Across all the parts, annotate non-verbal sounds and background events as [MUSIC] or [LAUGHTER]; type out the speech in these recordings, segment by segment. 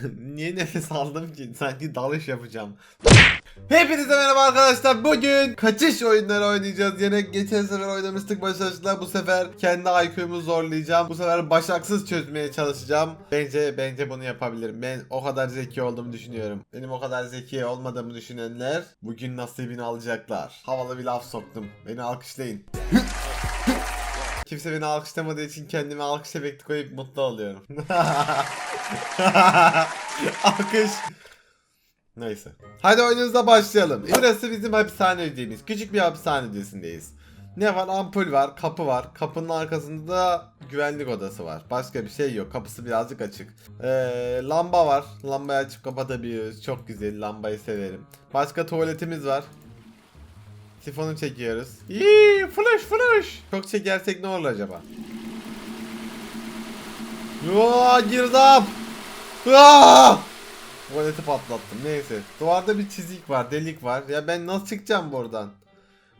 [LAUGHS] Niye nefes aldım ki? Sanki dalış yapacağım. Hepinize merhaba arkadaşlar. Bugün kaçış oyunları oynayacağız. Yine geçen sefer oynamıştık başarısızlar. Bu sefer kendi IQ'mu zorlayacağım. Bu sefer başaksız çözmeye çalışacağım. Bence bence bunu yapabilirim. Ben o kadar zeki olduğumu düşünüyorum. Benim o kadar zeki olmadığımı düşünenler bugün nasibini alacaklar. Havalı bir laf soktum. Beni alkışlayın. [LAUGHS] Kimse beni alkışlamadığı için kendime alkış efekti koyup mutlu oluyorum. [LAUGHS] [LAUGHS] Alkış. Neyse. Hadi oyunumuza başlayalım. Burası bizim hapishane ödeyimiz. Küçük bir hapishane ödesindeyiz. Ne var? Ampul var, kapı var. Kapının arkasında da güvenlik odası var. Başka bir şey yok. Kapısı birazcık açık. Ee, lamba var. Lambayı açıp kapatabiliyoruz. Çok güzel. Lambayı severim. Başka tuvaletimiz var. Sifonu çekiyoruz. Yii, flash flash. Çok çekersek ne olur acaba? Yoo girdap. Aa! Tuvaleti patlattım. Neyse. Duvarda bir çizik var, delik var. Ya ben nasıl çıkacağım buradan?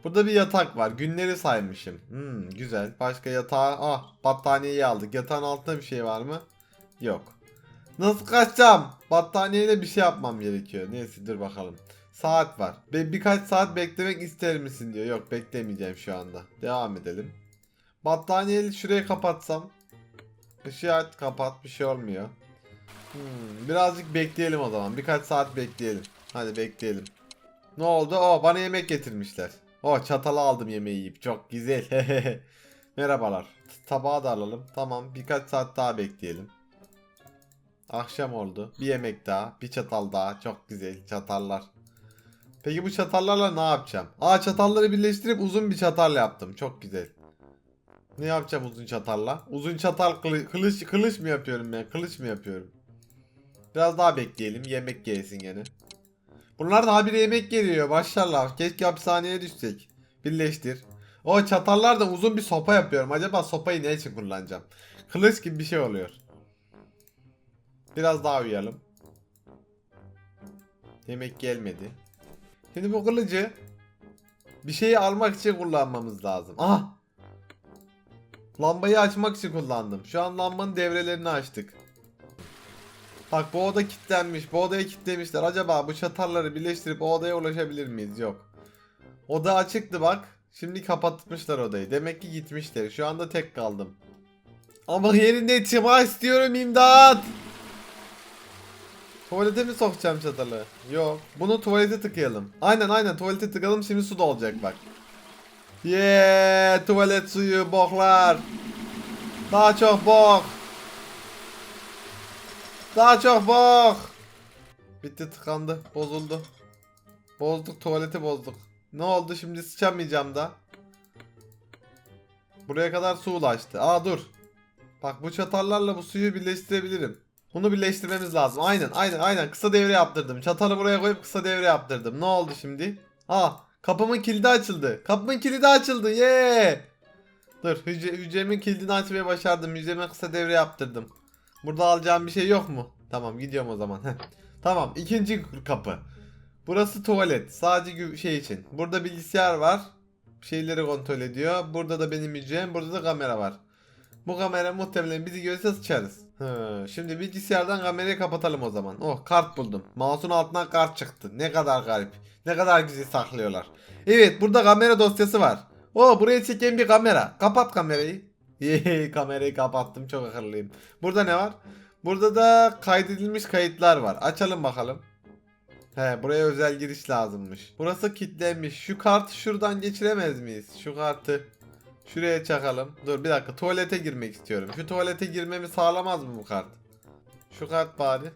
Burada bir yatak var. Günleri saymışım. Hmm, güzel. Başka yatağı... Ah, battaniyeyi aldık. Yatağın altında bir şey var mı? Yok. Nasıl kaçacağım? Battaniyeyle bir şey yapmam gerekiyor. Neyse dur bakalım. Saat var. Be birkaç saat beklemek ister misin diyor. Yok beklemeyeceğim şu anda. Devam edelim. Battaniyeyi şuraya kapatsam. Işığı kapat bir şey olmuyor. Hmm, birazcık bekleyelim o zaman. Birkaç saat bekleyelim. Hadi bekleyelim. Ne oldu? O bana yemek getirmişler. O çatalı aldım yemeği yiyip. Çok güzel. [LAUGHS] Merhabalar. Tabağı da alalım. Tamam birkaç saat daha bekleyelim. Akşam oldu. Bir yemek daha. Bir çatal daha. Çok güzel. Çatallar. Peki bu çatallarla ne yapacağım? Aa çatalları birleştirip uzun bir çatal yaptım. Çok güzel. Ne yapacağım uzun çatalla? Uzun çatal kılı- kılıç kılıç mı yapıyorum ben? Kılıç mı yapıyorum? Biraz daha bekleyelim. Yemek gelsin gene. Bunlar daha bir yemek geliyor. Maşallah. Keşke hapishaneye düşsek. Birleştir. O çatallar da uzun bir sopa yapıyorum. Acaba sopayı ne için kullanacağım? Kılıç gibi bir şey oluyor. Biraz daha uyuyalım. Yemek gelmedi. Şimdi bu kılıcı bir şeyi almak için kullanmamız lazım. Aha! Lambayı açmak için kullandım. Şu an lambanın devrelerini açtık. Bak bu oda kilitlenmiş. Bu odaya kilitlemişler. Acaba bu çatarları birleştirip o odaya ulaşabilir miyiz? Yok. Oda açıktı bak. Şimdi kapatmışlar odayı. Demek ki gitmişler. Şu anda tek kaldım. Ama yerinde çıkmak istiyorum imdat. Tuvalete mi sokacağım çatalı? Yok. Bunu tuvalete tıkayalım. Aynen aynen tuvalete tıkalım şimdi su da olacak bak. Yeee tuvalet suyu boklar. Daha çok bok. Daha çok bok. Bitti tıkandı. Bozuldu. Bozduk tuvaleti bozduk. Ne oldu şimdi sıçamayacağım da. Buraya kadar su ulaştı. Aa dur. Bak bu çatallarla bu suyu birleştirebilirim. Bunu birleştirmemiz lazım. Aynen aynen aynen. Kısa devre yaptırdım. Çatalı buraya koyup kısa devre yaptırdım. Ne oldu şimdi? Aa kapımın kilidi açıldı. Kapımın kilidi açıldı. Yee. Dur hücre, hücremin kilidini açmayı başardım. Hücreme kısa devre yaptırdım. Burada alacağım bir şey yok mu? Tamam gidiyorum o zaman. Tamam ikinci kapı. Burası tuvalet. Sadece şey için. Burada bilgisayar var. Şeyleri kontrol ediyor. Burada da benim hücrem. Burada da kamera var. Bu kamera muhtemelen bizi görse sıçarız. Hı, şimdi bilgisayardan kamerayı kapatalım o zaman. Oh kart buldum. Mouse'un altından kart çıktı. Ne kadar garip. Ne kadar güzel saklıyorlar. Evet burada kamera dosyası var. Oh buraya çeken bir kamera. Kapat kamerayı. [LAUGHS] Kamerayı kapattım çok akıllıyım. Burada ne var? Burada da kaydedilmiş kayıtlar var. Açalım bakalım. He buraya özel giriş lazımmış. Burası kilitlenmiş. Şu kartı şuradan geçiremez miyiz? Şu kartı şuraya çakalım. Dur bir dakika tuvalete girmek istiyorum. Şu tuvalete girmemi sağlamaz mı bu kart? Şu kart bari.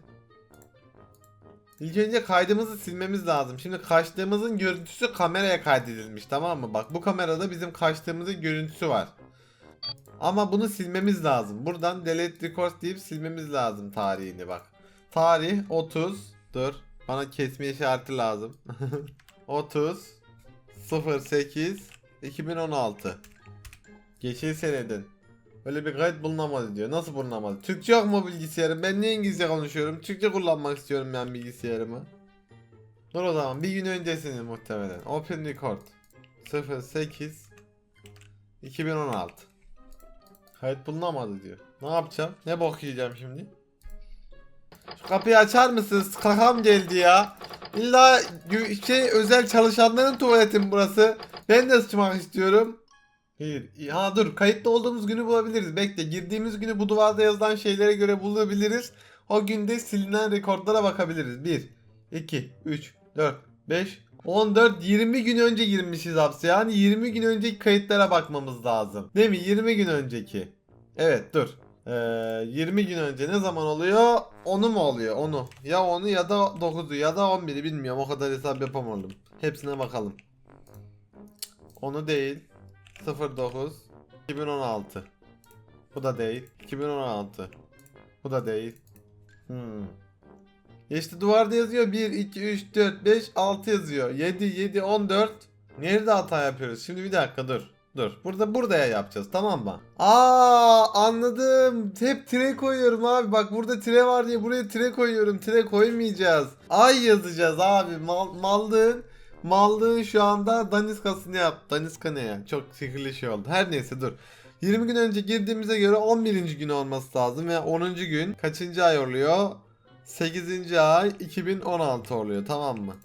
İlk önce kaydımızı silmemiz lazım. Şimdi kaçtığımızın görüntüsü kameraya kaydedilmiş tamam mı? Bak bu kamerada bizim kaçtığımızın görüntüsü var. Ama bunu silmemiz lazım. Buradan delete records deyip silmemiz lazım tarihini bak. Tarih 30 dur. Bana kesme işareti lazım. 30 08 2016 Geçen seneden. Öyle bir kayıt bulunamadı diyor. Nasıl bulunamadı? Türkçe yok mu bilgisayarım? Ben niye İngilizce konuşuyorum? Türkçe kullanmak istiyorum ben bilgisayarımı. Dur o zaman bir gün öncesini muhtemelen. Open Record 08 2016 Kayıt bulunamadı diyor. Ne yapacağım? Ne bok şimdi? Şu Kapıyı açar mısınız? Kakam geldi ya. İlla şey özel çalışanların tuvaleti mi burası? Ben de sıçmak istiyorum. Hayır. Ha dur. Kayıtlı olduğumuz günü bulabiliriz. Bekle. Girdiğimiz günü bu duvarda yazılan şeylere göre bulabiliriz. O günde silinen rekorlara bakabiliriz. 1, 2, 3, 4, 5, 14, 20 gün önce girmişiz hapse. Yani 20 gün önceki kayıtlara bakmamız lazım. Değil mi? 20 gün önceki. Evet dur. Ee, 20 gün önce ne zaman oluyor? Onu mu oluyor? Onu. Ya onu ya da 9'u ya da 11'i bilmiyorum. O kadar hesap yapamadım. Hepsine bakalım. Onu değil. 09 2016. Bu da değil. 2016. Bu da değil. Hmm. İşte duvarda yazıyor 1, 2, 3, 4, 5, 6 yazıyor. 7, 7, 14. Nerede hata yapıyoruz? Şimdi bir dakika dur. Dur. Burada buraya yapacağız tamam mı? Aa anladım. Hep tire koyuyorum abi. Bak burada tire var diye buraya tire koyuyorum. Tire koymayacağız. Ay yazacağız abi. Mal, mallığın mallığın şu anda daniskasını yap. Daniska ne ya? Çok sihirli şey oldu. Her neyse dur. 20 gün önce girdiğimize göre 11. gün olması lazım ve 10. gün kaçıncı ay oluyor? 8. ay 2016 oluyor tamam mı?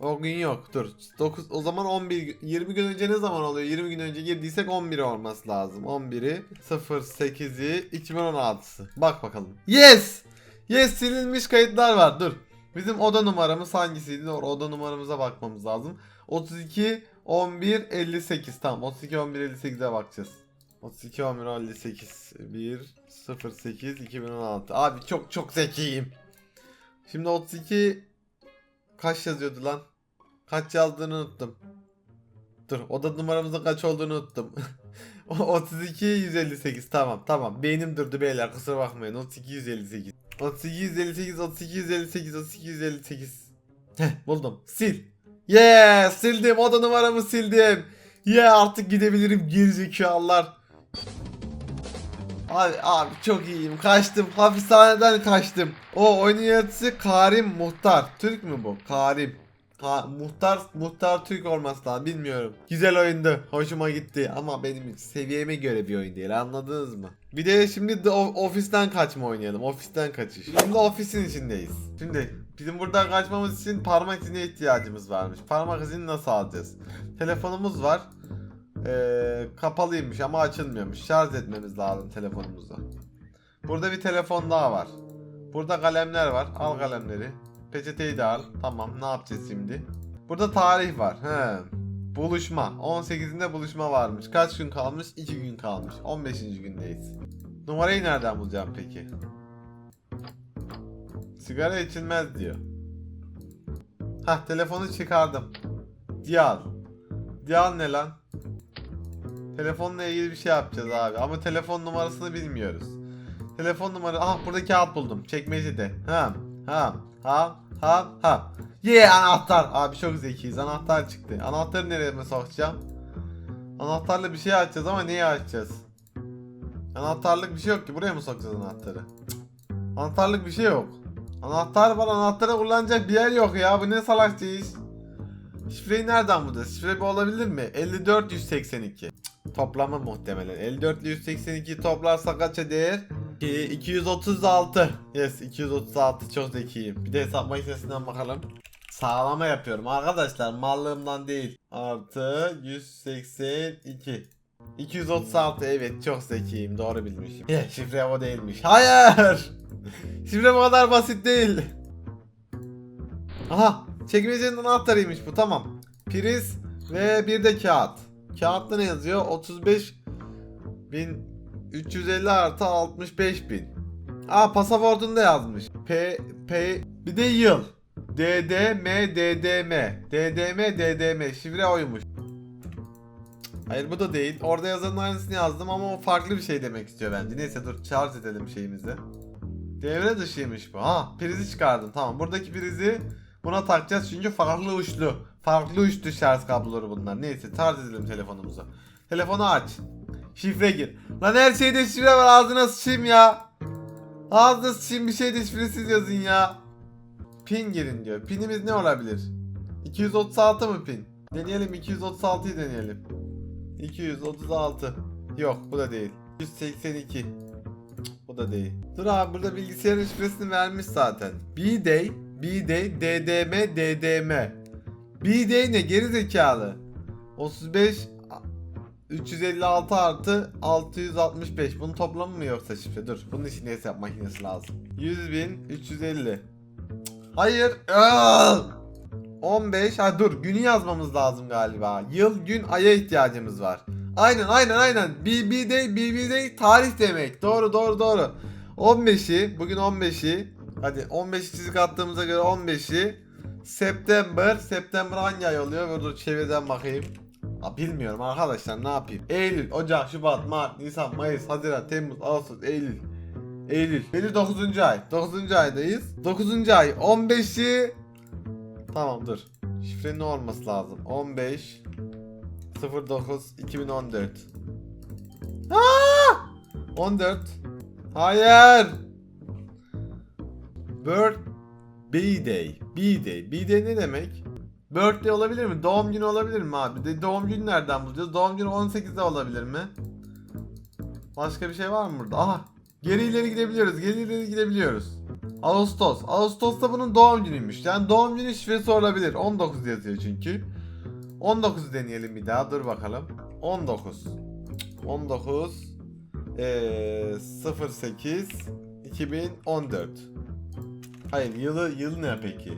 O gün yok dur. 9 o zaman 11 gün- 20 gün önce ne zaman oluyor? 20 gün önce girdiysek 11 olması lazım. 11'i 08'i 2016'sı. Bak bakalım. Yes! Yes silinmiş kayıtlar var. Dur. Bizim oda numaramız hangisiydi? Doğru oda numaramıza bakmamız lazım. 32 11 58 tamam 32 11 58'e bakacağız. 32 11 58 1 08 2016. Abi çok çok zekiyim. Şimdi 32 kaç yazıyordu lan? Kaç yazdığını unuttum. Dur oda numaramızın kaç olduğunu unuttum. [LAUGHS] O 32 158 tamam tamam. Beynim durdu beyler kusura bakmayın. 32 158 32 158 32 158 32 158 Heh buldum. Sil. Yeah sildim. Oda numaramı sildim. Yeah artık gidebilirim gerizekalılar Abi abi çok iyiyim. Kaçtım. Hapishaneden kaçtım. O oyunun yaratıcısı Karim Muhtar. Türk mü bu? Karim. Ha, muhtar muhtar Türk olması lazım bilmiyorum. Güzel oyundu. Hoşuma gitti ama benim seviyeme göre bir oyun değil. Anladınız mı? Bir de şimdi de ofisten kaçma oynayalım. Ofisten kaçış. Şimdi ofisin içindeyiz. Şimdi bizim buradan kaçmamız için parmak izine ihtiyacımız varmış. Parmak izini nasıl alacağız? Telefonumuz var. Ee, kapalıymış ama açılmıyormuş. Şarj etmemiz lazım telefonumuzu. Burada bir telefon daha var. Burada kalemler var. Al kalemleri. Peçeteyi de al. Tamam ne yapacağız şimdi? Burada tarih var. He. Buluşma. 18'inde buluşma varmış. Kaç gün kalmış? 2 gün kalmış. 15. gündeyiz. Numarayı nereden bulacağım peki? Sigara içilmez diyor. Hah telefonu çıkardım. Diyal. Diyal ne lan? Telefonla ilgili bir şey yapacağız abi ama telefon numarasını bilmiyoruz. Telefon numara ah burada kağıt buldum çekmecede. Ha ha ha ha ha. Ye anahtar. Abi çok zekiyiz anahtar çıktı. Anahtarı nereye mi sokacağım? Anahtarla bir şey açacağız ama neyi açacağız? Anahtarlık bir şey yok ki buraya mı sokacağız anahtarı? Cık. Anahtarlık bir şey yok. Anahtar var anahtarı kullanacak bir yer yok ya bu ne salakça iş. Şifreyi nereden bulacağız? Şifre bu olabilir mi? 54 182. Toplamı muhtemelen. 54 ile 182 toplarsa kaça değer? Ki 236. Yes 236 çok zekiyim. Bir de hesap makinesinden bakalım. Sağlama yapıyorum arkadaşlar mallığımdan değil. Artı 182. 236 evet çok zekiyim doğru bilmişim. Yeah, şifre o değilmiş. Hayır. [LAUGHS] şifre bu kadar basit değil. Aha çekmecenin anahtarıymış bu tamam. Priz ve bir de kağıt. Kağıtta ne yazıyor? 35 bin 350 artı 65 bin. Aa pasaportunda yazmış. P P bir de yıl. DDM DDM DDM DDM şifre oymuş. Hayır bu da değil. Orada yazanın aynısını yazdım ama o farklı bir şey demek istiyor bence. Neyse dur şarj edelim şeyimizi. Devre dışıymış bu. Ha prizi çıkardım. Tamam buradaki prizi buna takacağız çünkü farklı uçlu. Farklı uçlu şarj kabloları bunlar. Neyse şarj edelim telefonumuzu. Telefonu aç. Şifre gir. Lan her şeyde şifre var ağzına sıçayım ya. Ağzına sıçayım bir şey de şifresiz yazın ya. Pin girin diyor. Pinimiz ne olabilir? 236 mı pin? Deneyelim 236'yı deneyelim. 236. Yok bu da değil. 182. Cık, Bu Bu da değil. Dur abi burada bilgisayarın şifresini vermiş zaten. B-Day, B-Day, DDM, DDM. B-Day ne geri zekalı? 35 356 artı 665. Bunun toplamı mı yoksa şifre? Dur. Bunun için hesap makinesi lazım. 100 bin 350. Hayır. Aa! 15. Ha dur. Günü yazmamız lazım galiba. Yıl, gün, aya ihtiyacımız var. Aynen aynen aynen. BB day, BB day tarih demek. Doğru doğru doğru. 15'i, bugün 15'i. Hadi 15'i çizik attığımıza göre 15'i. September, September hangi ay oluyor? Burada çevirden bakayım. Ha, bilmiyorum arkadaşlar ne yapayım. Eylül, Ocak, Şubat, Mart, Nisan, Mayıs, Haziran, Temmuz, Ağustos, Eylül. Eylül. Eylül 9. ay. 9. aydayız. 9. ay 15'i Tamam dur. Şifre ne olması lazım? 15 09 2014. Aa! 14. Hayır. Birthday. B-Day. B-Day ne demek? Birthday olabilir mi? Doğum günü olabilir mi abi? De doğum günü nereden bulacağız? Doğum günü 18'de olabilir mi? Başka bir şey var mı burada? Aha. Geri ileri gidebiliyoruz. Geri ileri gidebiliyoruz. Ağustos. Ağustos'ta bunun doğum günüymüş. Yani doğum günü şifresi olabilir. 19 yazıyor çünkü. 19 deneyelim bir daha. Dur bakalım. 19. 19 eee 08 2014. Hayır yılı yıl ne peki?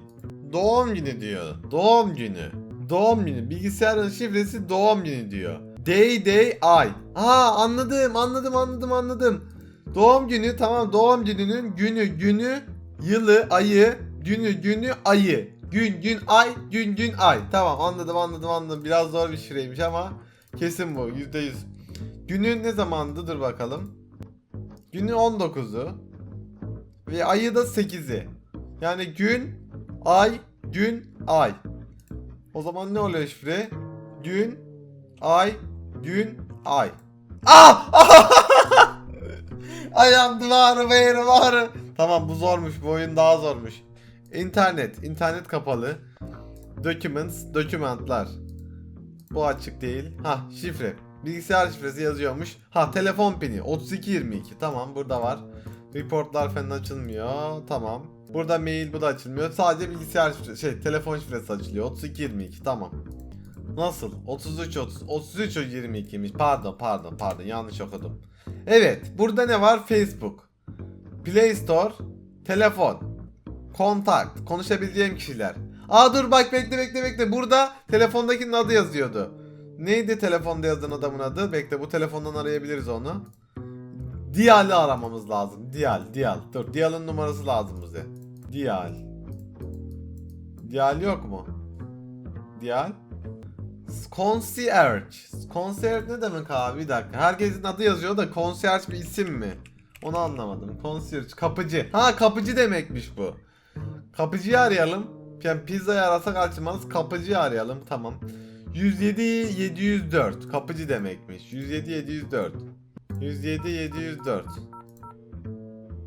Doğum günü diyor. Doğum günü. Doğum günü. Bilgisayarın şifresi doğum günü diyor. Day day ay. Aa anladım anladım anladım anladım. Doğum günü tamam doğum gününün günü günü yılı ayı günü günü ayı gün gün ay gün gün ay tamam anladım anladım anladım biraz zor bir şifreymiş ama kesin bu yüzde yüz günü ne zamandı dur bakalım günü 19'u ve ayı da 8'i yani gün ay gün ay o zaman ne oluyor şifre gün ay gün ay ah Ayağım duvarı beyri varı. Tamam bu zormuş bu oyun daha zormuş. İnternet. internet kapalı. Documents. Dokümanlar. Bu açık değil. Ha şifre. Bilgisayar şifresi yazıyormuş. Ha telefon pini. 3222. Tamam burada var. Reportlar falan açılmıyor. Tamam. Burada mail bu da açılmıyor. Sadece bilgisayar şifresi, şey telefon şifresi açılıyor. 3222. Tamam. Nasıl? 33 30 33 o 22'ymiş. Pardon pardon pardon yanlış okudum. Evet, burada ne var? Facebook, Play Store, telefon, kontak, konuşabileceğim kişiler. Aa dur bak bekle bekle bekle. Burada telefondakinin adı yazıyordu. Neydi telefonda yazan adamın adı? Bekle bu telefondan arayabiliriz onu. Dial'i aramamız lazım. Dial, Dial. Dur, Dial'ın numarası lazım bize. Dial. Dial yok mu? Dial. Concierge. Concierge ne demek abi? Bir dakika. Herkesin adı yazıyor da concierge bir isim mi? Onu anlamadım. Concierge. Kapıcı. Ha kapıcı demekmiş bu. Kapıcıyı arayalım. Yani pizzayı arasak açmaz. Kapıcıyı arayalım. Tamam. 107 704. Kapıcı demekmiş. 107 704. 107 704.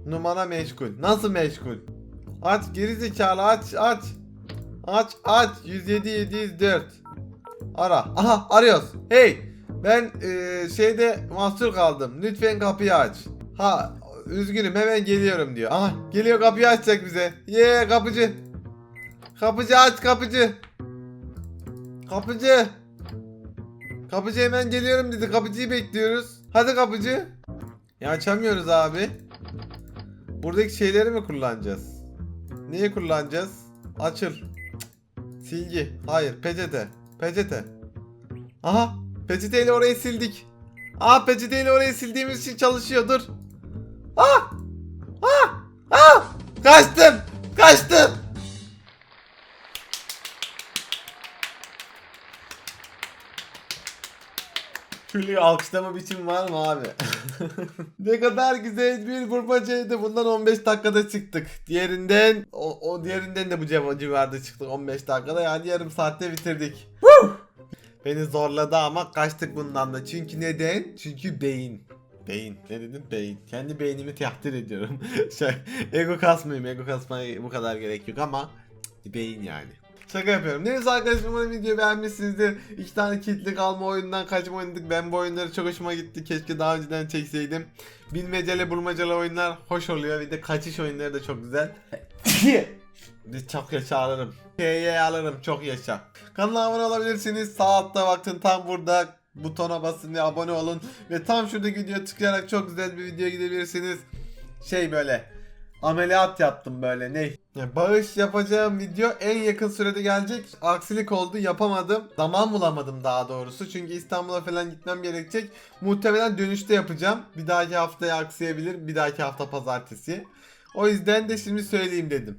Numara meşgul. Nasıl meşgul? Aç gerizekalı aç aç. Aç aç 107 704. Ara. Aha arıyoruz. Hey ben eee, şeyde mahsur kaldım. Lütfen kapıyı aç. Ha üzgünüm hemen geliyorum diyor. Aha geliyor kapıyı açacak bize. Ye kapıcı. Kapıcı aç kapıcı. Kapıcı. Kapıcı hemen geliyorum dedi. Kapıcıyı bekliyoruz. Hadi kapıcı. Ya açamıyoruz abi. Buradaki şeyleri mi kullanacağız? Neyi kullanacağız? Cık. Silgi. Hayır peçete. Peçete. Aha peçeteyle orayı sildik. Aa peçeteyle orayı sildiğimiz için çalışıyor dur. Ah! Şöyle alkışlama biçim var mı abi? [LAUGHS] ne kadar güzel bir vurmacaydı. Bundan 15 dakikada çıktık. Diğerinden o, o diğerinden de bu civ- civarda çıktık 15 dakikada. Yani yarım saatte bitirdik. Beni zorladı ama kaçtık bundan da. Çünkü neden? Çünkü beyin. Beyin. Ne dedim? Beyin. Kendi beynimi takdir ediyorum. [LAUGHS] şey, ego kasmayayım. Ego kasmaya bu kadar gerek yok ama beyin yani. Şaka yapıyorum. Neyse arkadaşlar umarım videoyu beğenmişsinizdir. İki tane kilitli kalma oyundan kaçma oynadık. Ben bu oyunları çok hoşuma gitti. Keşke daha önceden çekseydim. Bilmeceli bulmacalı oyunlar hoş oluyor. Bir de kaçış oyunları da çok güzel. [LAUGHS] Çok yaşa alırım. K'ye alırım çok yaşa. Kanala abone olabilirsiniz. Sağ altta bakın tam burada butona basın ve abone olun. Ve tam şuradaki videoya tıklayarak çok güzel bir videoya gidebilirsiniz. Şey böyle ameliyat yaptım böyle ne? Ya bağış yapacağım video en yakın sürede gelecek. Aksilik oldu yapamadım. Zaman bulamadım daha doğrusu. Çünkü İstanbul'a falan gitmem gerekecek. Muhtemelen dönüşte yapacağım. Bir dahaki haftaya aksayabilir. Bir dahaki hafta pazartesi. O yüzden de şimdi söyleyeyim dedim.